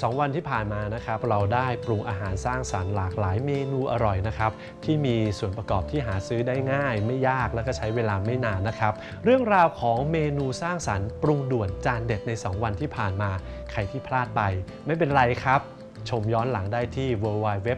สองวันที่ผ่านมานะครับ เราได้ปรุงอาหารสร้างสารรค์หลากหลายเมนูอร่อยนะครับ ที่มีส่วนประกอบที่หาซื้อได้ง่าย ไม่ยากแล้วก็ใช้เวลาไม่นานนะครับ เรื่องราวของเมนูสร้างสรรค์ปรุงด่วนจานเด็ดใน 2 วันที่ผ่านมา ใครที่พลาดไปไม่เป็นไรครับ ชมย้อนหลังได้ที่ www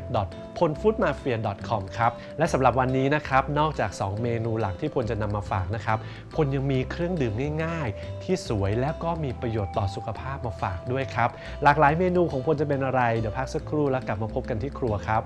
p o n f o o d m a f i a c o m ครับ และสำหรับวันนี้นะครับ นอกจาก 2 เมนูหลักที่พลจะนำมาฝากนะครับ พลยังมีเครื่องดื่มง่ายๆ ที่สวยและก็มีประโยชน์ต่อสุขภาพมาฝากด้วยครับ หลากหลายเมนูของพลจะเป็นอะไร เดี๋ยวพักสักครู่แล้วกลับมาพบกันที่ครัวครับ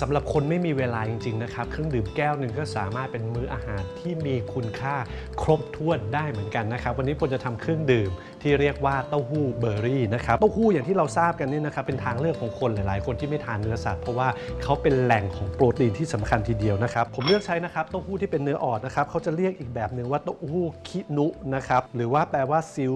สำหรับคนไม่มีเวลาจริง ๆ นะครับ เครื่องดื่มแก้วหนึ่งก็สามารถเป็นมื้ออาหารที่มีคุณค่าครบถ้วนได้เหมือนกันนะครับ วันนี้ผมจะทำเครื่องดื่มที่เรียกว่าเต้าหู้เบอร์รี่นะครับ เต้าหู้อย่างที่เราทราบกันนี่นะครับเป็นทางเลือกของคนหลายๆ คนที่ไม่ทานเนื้อสัตว์เพราะว่าเขาเป็นแหล่งของโปรตีนที่สำคัญทีเดียวนะครับ ผมเลือกใช้นะครับเต้าหู้ที่เป็นเนื้ออ่อนนะครับเขาจะเรียกอีกแบบหนึ่งว่าเต้าหู้คินุนะครับหรือว่าแปลว่าซิล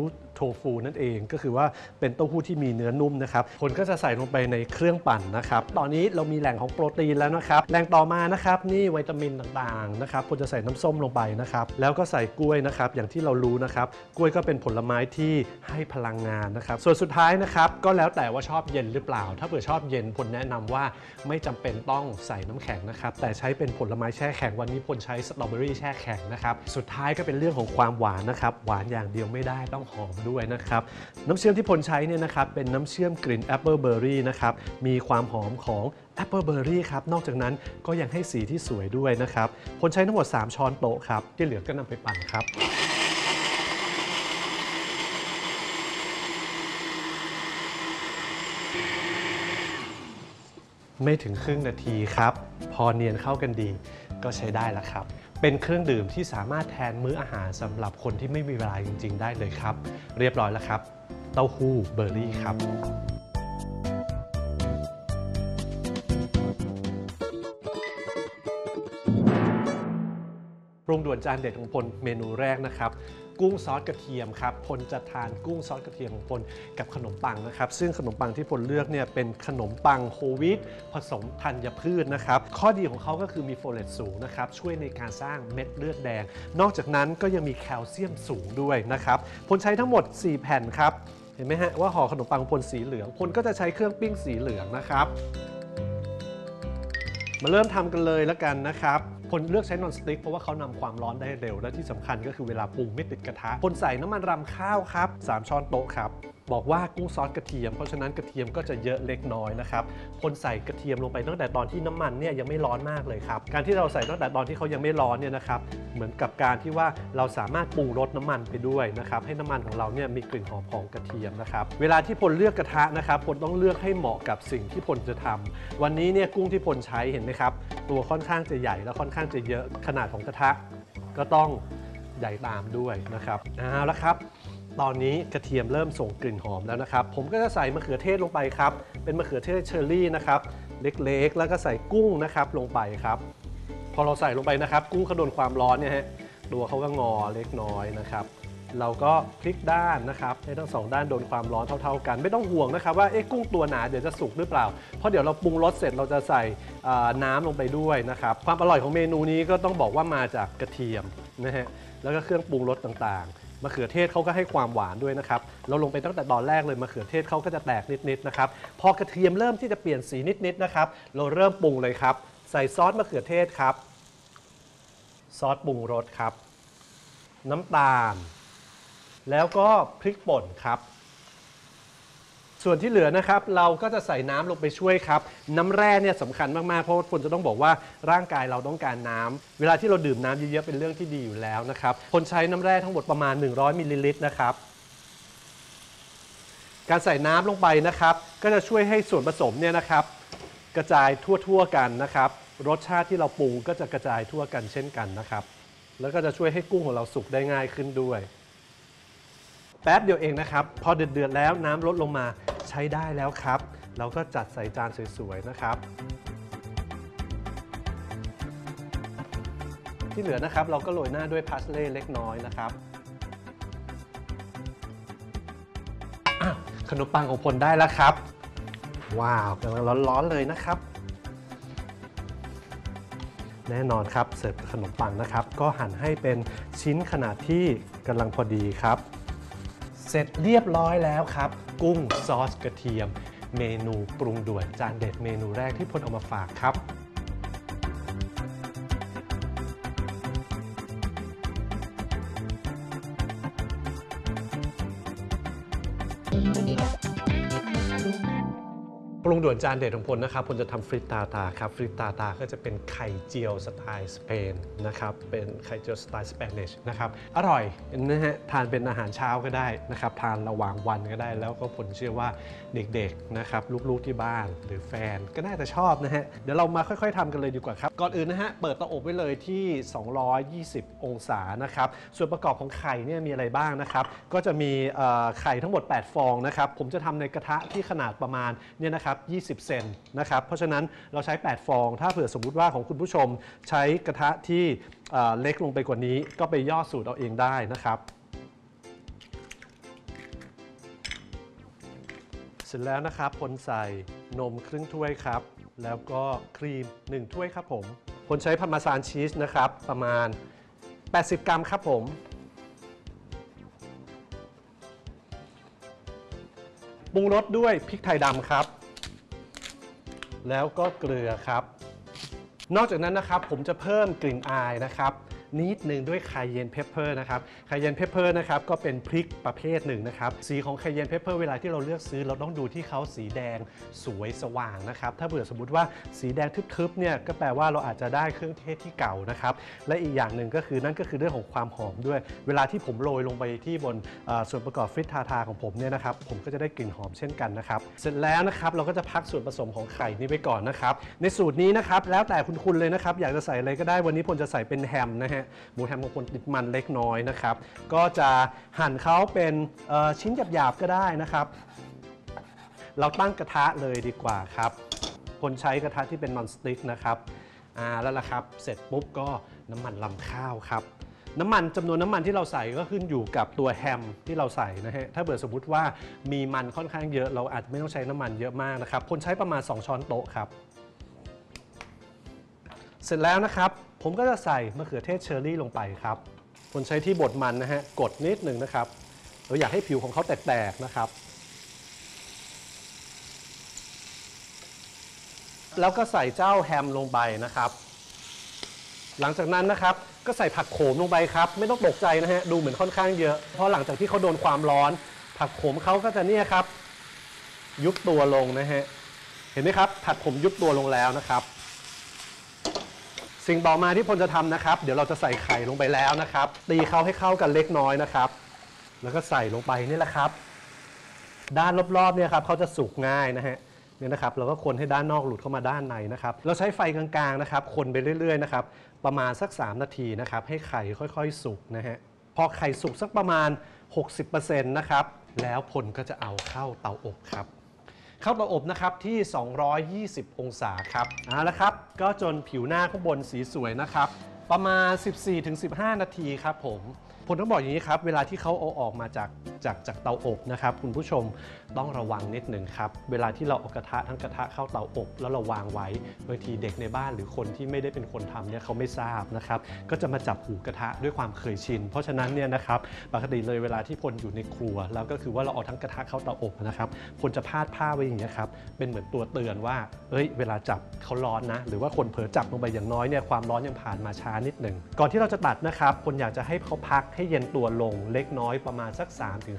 ฟูนั่นเอง ก็คือว่าเป็นเต้าหู้ที่มีเนื้อนุ่มนะครับผลก็จะใส่ลงไปในเครื่องปั่นนะครับตอนนี้เรามีแหล่งของโปรตีนแล้วนะครับแหล่งต่อมานะครับนี่วิตามินต่างๆนะครับผลจะใส่น้ำส้มลงไปนะครับแล้วก็ใส่กล้วยนะครับอย่างที่เรารู้นะครับกล้วยก็เป็นผลไม้ที่ให้พลังงานนะครับส่วนสุดท้ายนะครับก็แล้วแต่ว่าชอบเย็นหรือเปล่า ถ้าเผื่อชอบเย็นผลแนะนำว่าไม่จำเป็นต้องใส่น้ำแข็งนะครับแต่ใช้เป็นผลไม้แช่แข็งวันนี้ผลใช้สตรอเบอรี่แช่แข็งนะครับสุดท้ายก็เป็นเรื่องของความหวานนะครับหวานอย่างเดียวไม่ได้ต้องหอมด้วยนะครับน้ำเชื่อมที่พลใช้เนี่ยนะครับเป็นน้ำเชื่อมกลิ่นแอปเปิลเบอร์รี่นะครับมีความหอมของแอปเปิลเบอร์รี่ครับนอกจากนั้นก็ยังให้สีที่สวยด้วยนะครับพลใช้ทั้งหมด 3 ช้อนโต๊ะครับที่เหลือก็นำไปปั่นครับ ไม่ถึงครึ่งนาทีครับ พอเนียนเข้ากันดีก็ใช้ได้แล้วครับ เป็นเครื่องดื่มที่สามารถแทนมื้ออาหารสำหรับคนที่ไม่มีเวลาจริง ๆ ได้เลยครับ เรียบร้อยแล้วครับ เต้าหู้เบอร์รี่ครับ รุงด่วนจานเด็ดของพลเมนูแรกนะครับ กุ้งซอสกระเทียมครับพลจะทานกุ้งซอสกระเทียมของพลกับขนมปังนะครับ ซึ่งขนมปังที่พลเลือกเนี่ยเป็นขนมปังโฮลวีตผสมธัญพืชนะครับ ข้อดีของเขาก็คือมีโฟเลตสูงนะครับ ช่วยในการสร้างเม็ดเลือดแดง นอกจากนั้นก็ยังมีแคลเซียมสูงด้วยนะครับพลใช้ทั้งหมด 4 แผ่นครับเห็นไหมฮะว่าห่อขนมปังพลสีเหลืองพลก็จะใช้เครื่องปิ้งสีเหลืองนะครับ มาเริ่มทำกันเลยแล้วกันนะครับ คนเลือกใช้นอนสติ๊กเพราะว่าเขานำความร้อนได้เร็ว และที่สำคัญก็คือเวลาปรุงไม่ติดกระทะคนใส่น้ำมันรำข้าวครับ 3 ช้อนโต๊ะครับบอกว่ากุ้งซอสกระเทียม เพราะฉะนั้นกระเทียมก็จะเยอะเล็กน้อยนะครับพลใส่กระเทียมลงไปตั้งแต่ตอนที่น้ำมันเนี่ยยังไม่ร้อนมากเลยครับ การที่เราใส่ตั้งแต่ตอนที่เขายังไม่ร้อนเนี่ยนะครับ เหมือนกับการที่ว่าเราสามารถปรุงรสน้ำมันไปด้วยนะครับ ให้น้ำมันของเราเนี่ยมีกลิ่นหอมของกระเทียมนะครับ เวลาที่พลเลือกกระทะนะครับพลต้องเลือกให้เหมาะกับสิ่งที่พลจะทำวันนี้เนี่ยกุ้งที่พลใช้เห็นไหมครับ ตัวค่อนข้างจะใหญ่และค่อนข้างจะเยอะขนาดของกระทะ ก็ต้องใหญ่ตามด้วยนะครับเอาละครับ ตอนนี้กระเทียมเริ่มส่งกลิ่นหอมแล้วนะครับ ผมก็จะใส่มะเขือเทศลงไปครับ เป็นมะเขือเทศเชอร์รี่นะครับ เล็กๆ แล้วก็ใส่กุ้งนะครับลงไปครับ พอเราใส่ลงไปนะครับ กุ้งเขาโดนความร้อนเนี่ยฮะตัวเขาก็งอเล็กน้อยนะครับ เราก็พลิกด้านนะครับให้ทั้งสองด้านโดนความร้อนเท่าๆกัน ไม่ต้องห่วงนะครับว่าเอ๊ะกุ้งตัวหนาเดี๋ยวจะสุกหรือเปล่า เพราะเดี๋ยวเราปรุงรสเสร็จเราจะใส่น้ำลงไปด้วยนะครับ ความอร่อยของเมนูนี้ก็ต้องบอกว่ามาจากกระเทียมนะฮะแล้วก็เครื่องปรุงรสต่างๆ มะเขือเทศเขาก็ให้ความหวานด้วยนะครับ เราลงไปตั้งแต่ตอนแรกเลยมะเขือเทศเขาก็จะแตกนิดๆนะครับ พอกระเทียมเริ่มที่จะเปลี่ยนสีนิดๆนะครับ เราเริ่มปรุงเลยครับ ใส่ซอสมะเขือเทศครับ ซอสปรุงรสครับ น้ำตาล แล้วก็พริกป่นครับ ส่วนที่เหลือนะครับเราก็จะใส่น้ำลงไปช่วยครับ น้ำแร่เนี่ยสำคัญมากๆเพราะว่าคนจะต้องบอกว่าร่างกายเราต้องการน้ำเวลาที่เราดื่มน้ำเยอะๆเป็นเรื่องที่ดีอยู่แล้วนะครับคนใช้น้ำแร่ทั้งหมดประมาณ 100มิลลิลิตรนะครับการใส่น้ำลงไปนะครับ ก็จะช่วยให้ส่วนผสมเนี่ยนะครับ กระจายทั่วๆกันนะครับ รสชาติที่เราปรุงก็จะกระจายทั่วกันเช่นกันนะครับ แล้วก็จะช่วยให้กุ้งของเราสุกได้ง่ายขึ้นด้วย แป๊บเดียวเองนะครับ พอเดือดๆแล้วน้ำลดลงมา ใช้ได้แล้วครับ เราก็จัดใส่จานสวยๆนะครับ ที่เหลือนะครับเราก็โรยหน้าด้วยพาสเล่เล็กน้อยนะครับขนมปังของพลได้แล้วครับ ว้าวกำลังร้อนๆเลยนะครับ แน่นอนครับเสิร์ฟขนมปังนะครับ ก็หั่นให้เป็นชิ้นขนาดที่กำลังพอดีครับ เสร็จเรียบร้อยแล้วครับ กุ้งซอสกระเทียม เมนูปรุงด่วนจานเด็ดเมนูแรกที่พลเอามาฝากครับป รุงด่วนจานเด็ดของพลนะครับพลจะทำฟริตตาตาครับฟริตตาตาก็จะเป็นไข่เจียวสไตล์สเปนนะครับเป็นไข่เจียวสไตล์สเปนิชนะครับอร่อยนะฮะทานเป็นอาหารเช้าก็ได้นะครับทานระหว่างวันก็ได้ แล้วก็ผลเชื่อว่าเด็กๆนะครับลูกๆที่บ้านหรือแฟนก็น่าจะชอบนะฮะเดี๋ยวเรามาค่อย ๆทำกันเลยดีกว่าครับก่อนอื่นนะฮะเปิดเตาอบไว้เลยที่ 220 องศานะครับส่วนประกอบของไข่เนี่ยมีอะไรบ้างนะครับก็จะมีไข่ทั้งหมด 8 ฟองนะครับผมจะทำในกระทะที่ขนาดประมาณเนี่ยนะครับ20 เซนนะครับ เพราะฉะนั้นเราใช้ 8 ฟอง ถ้าเผื่อสมมุติว่าของคุณผู้ชมใช้กระทะที่เล็กลงไปกว่านี้ ก็ไปย่อสูตรเอาเองได้นะครับ เสร็จแล้วนะครับพลใส่นมครึ่งถ้วยครับ แล้วก็ครีม 1 ถ้วยครับผมพลใช้พาร์มาซานชีสนะครับ ประมาณ 80 กรัมครับผมปรุงรสด้วยพริกไทยดำครับ แล้วก็เกลือครับ นอกจากนั้นนะครับผมจะเพิ่มกลิ่นอายนะครับ นิดหนึ่งด้วยคายเยนเพปเปอร์นะครับคายเยนเพปเปอร์นะครับก็เป็นพริกประเภทหนึ่งนะครับสีของคายเยนเพปเปอร์เวลาที่เราเลือกซื้อเราต้องดูที่เขาสีแดงสวยสว่างนะครับถ้าเผื่อสมมติว่าสีแดงทึบๆเนี่ยก็แปลว่าเราอาจจะได้เครื่องเทศที่เก่านะครับและอีกอย่างหนึ่งก็คือนั่นก็คือเรื่องของความหอมด้วย เวลาที่ผมโรยลงไปที่บนส่วนประกอบฟริตทาทาของผมเนี่ยนะครับผมก็จะได้กลิ่นหอมเช่นกันนะครับเสร็จแล้วนะครับเราก็จะพักส่วนผสมของไข่นี้ไปก่อนนะครับในสูตรนี้นะครับแล้วแต่คุณคุณเลยนะครับอยากจะใส่อะไรก็ได้วันนี้ผมจะใส่เป็นแฮมนะฮะหมูแฮมของคนติดมันเล็กน้อยนะครับ ก็จะหั่นเขาเป็นชิ้นหยาบๆก็ได้นะครับ เราตั้งกระทะเลยดีกว่าครับ คนใช้กระทะที่เป็นนอนสติ๊กนะครับอ่าแล้วล่ะครับเสร็จปุ๊บก็น้ำมันลำข้าวครับน้ำมันจำนวนน้ำมันที่เราใส่ก็ขึ้นอยู่กับตัวแฮมที่เราใส่นะฮะถ้าเกิดสมมติว่ามีมันค่อนข้างเยอะ เราอาจไม่ต้องใช้น้ำมันเยอะมากนะครับคนใช้ประมาณ 2 ช้อนโต๊ะครับ เสร็จแล้วนะครับ ผมก็จะใส่มะเขือเทศเชอร์รี่ลงไปครับ คนใช้ที่บดมันนะฮะกดนิดหนึ่งนะครับ เราอยากให้ผิวของเขาแตกๆนะครับ แล้วก็ใส่เจ้าแฮมลงไปนะครับ หลังจากนั้นนะครับก็ใส่ผักโขมลงไปครับ ไม่ต้องตกใจนะฮะดูเหมือนค่อนข้างเยอะ เพราะหลังจากที่เขาโดนความร้อน ผักโขมเขาก็จะเนี่ยครับ ยุบตัวลงนะฮะเห็นไหมครับ ผักโขมยุบตัวลงแล้วนะครับ สิ่งต่อมาที่พลจะทำนะครับ เดี๋ยวเราจะใส่ไข่ลงไปแล้วนะครับ ตีเขาให้เข้ากันเล็กน้อยนะครับ แล้วก็ใส่ลงไปนี่แหละครับ ด้านรอบๆเนี่ยครับเขาจะสุกง่ายนะฮะเนี่ยนะครับเราก็คนให้ด้านนอกหลุดเข้ามาด้านในนะครับ เราใช้ไฟกลางๆนะครับ คนไปเรื่อยๆนะครับ ประมาณสัก 3 นาทีนะครับ ให้ไข่ค่อยๆ สุกนะฮะ พอไข่สุกสักประมาณ 60%นะครับ แล้วพลก็จะเอาเข้าเตาอบครับ เข้าเตาอบนะครับที่ 220 องศาครับเอาละครับ ก็จนผิวหน้าข้างบนสีสวยนะครับ ประมาณ 14-15 นาทีครับผมผมต้องบอกอย่างนี้ครับ เวลาที่เขาเอาออกมาจาก จากจากเตาอบนะครับคุณผู้ชมต้องระวังนิดหนึ่งครับ เวลาที่เราเอากระทะทั้งกระทะเข้าเตาอบ แล้วเราวางไว้บางทีเด็กในบ้านหรือคนที่ไม่ได้เป็นคนทำเนี่ยเขาไม่ทราบนะครับก็จะมาจับหูกระทะด้วยความเคยชิน เพราะฉะนั้นเนี่ยนะครับปกติเลยเวลาที่พลอยู่ในครัว แล้วก็คือว่าเราเอาทั้งกระทะเข้าเตาอบนะครับพลจะพาดผ้าไว้อย่างนี้ยครับเป็นเหมือนตัวเตือนว่าเอ้ย เวลาจับเขาร้อนนะ หรือว่าคนเผลอจับลงไปอย่างน้อยเนี่ยความร้อนยังผ่านมาช้านิดหนึ่งก่อนที่เราจะตัดนะครับพลอยากจะให้เขาพักให้เย็นตัวลงเล็กน้อยประมาณสัก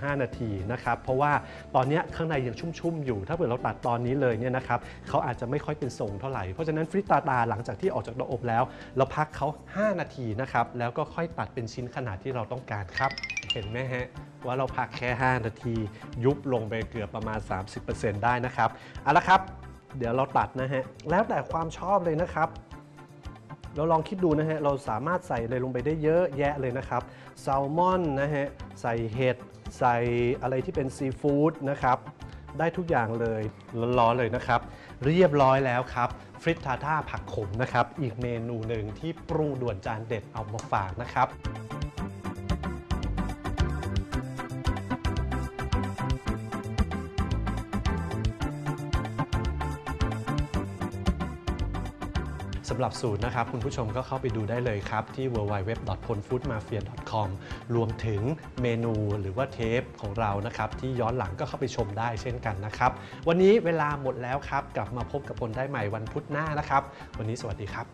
3-5นาทีนะครับ เพราะว่าตอนนี้ข้างในยังชุ่มๆอยู่ ถ้าเกิดเราตัดตอนนี้เลยเนี่ยนะครับเขาอาจจะไม่ค่อยเป็นทรงเท่าไหร่ เพราะฉะนั้นฟริตตาตาหลังจากที่ออกจากเตาอบแล้ว เราพักเขา 5 นาทีนะครับ แล้วก็ค่อยตัดเป็นชิ้นขนาดที่เราต้องการครับ เห็นไหมฮะว่าเราพักแค่ 5 นาที ยุบลงไปเกือบประมาณ 30%ได้นะครับเอาละครับ เดี๋ยวเราตัดนะฮะแล้วแต่ความชอบเลยนะครับเราลองคิดดูนะฮะ เราสามารถใส่อะไรลงไปได้เยอะแยะเลยนะครับ แซลมอนนะฮะ ใส่เห็ด ใส่อะไรที่เป็นซีฟู้ดนะครับ ได้ทุกอย่างเลยร้อนๆเลยนะครับ เรียบร้อยแล้วครับ ฟริตทาท่าผักขมนะครับ อีกเมนูหนึ่งที่ปรุงด่วนจานเด็ดเอามาฝากนะครับ หรับสูตรนะครับ คุณผู้ชมก็เข้าไปดูได้เลยครับ ที่ www.ponfoodmafia.com รวมถึงเมนูหรือว่าเทปของเรานะครับ ที่ย้อนหลังก็เข้าไปชมได้เช่นกันนะครับ วันนี้เวลาหมดแล้วครับ กลับมาพบกับพลได้ใหม่วันพุธหน้านะครับ วันนี้สวัสดีครับ